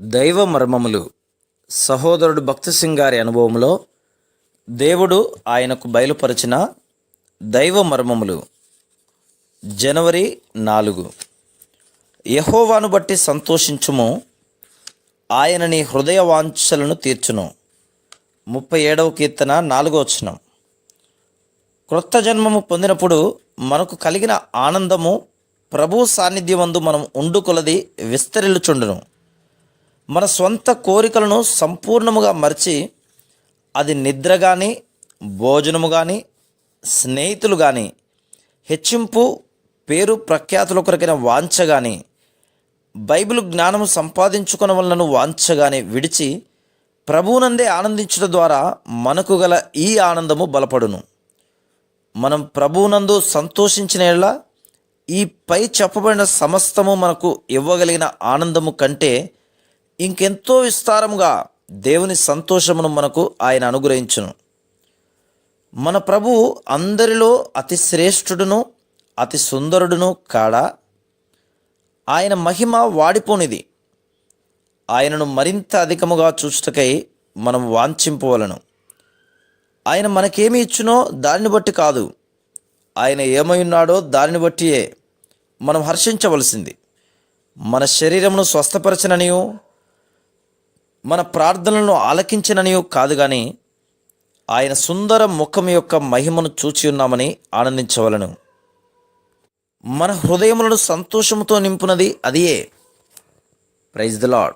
దైవ మర్మములు సహోదరుడు భక్తి సింగ్ గారి అనుభవంలో దేవుడు ఆయనకు బయలుపరిచిన దైవ మర్మములు జనవరి నాలుగు. యహోవాను బట్టి సంతోషించుము. ఆయన నీ హృదయ వాంఛలను తీర్చును. ముప్పై ఏడవ కీర్తన నాలుగో వచనం. క్రొత్త జన్మము పొందినప్పుడు మనకు కలిగిన ఆనందము ప్రభు సాన్నిధ్యమందు మనం ఉండు కొలది విస్తరిల్లుచుండును. మన స్వంత కోరికలను సంపూర్ణముగా మర్చి అది నిద్ర కానీ భోజనము కానీ స్నేహితులు కానీ హెచ్చింపు పేరు ప్రఖ్యాతులు కొరికిన వాంఛ కానీ బైబిల్ జ్ఞానము సంపాదించుకున్న వలన వాంఛ కానీ విడిచి ప్రభువునందే ఆనందించడం ద్వారా మనకు గల ఈ ఆనందము బలపడును. మనం ప్రభువునందు సంతోషించిన ఎలా ఈ పై చెప్పబడిన సమస్తము మనకు ఇవ్వగలిగిన ఆనందము కంటే ఇంకెంతో విస్తారముగా దేవుని సంతోషమును మనకు ఆయన అనుగ్రహించును. మన ప్రభు అందరిలో అతి శ్రేష్ఠుడును అతి సుందరుడును కాడా? ఆయన మహిమ వాడిపోనిది. ఆయనను మరింత అధికముగా చూచుటకై మనం వాంఛింపవలను. ఆయన మనకేమి ఇచ్చునో దానిని బట్టి కాదు. ఆయన ఏమై ఉన్నాడో దానిని బట్టియే మనం హర్షించవలసింది. మన శరీరమును స్వస్థపరచననియు మన ప్రార్థనలను ఆలకించననియు కాదు కానీ ఆయన సుందర ముఖం యొక్క మహిమను చూచి ఉన్నామని ఆనందించవలను. మన హృదయములను సంతోషముతో నింపునది అదియే. Praise the lord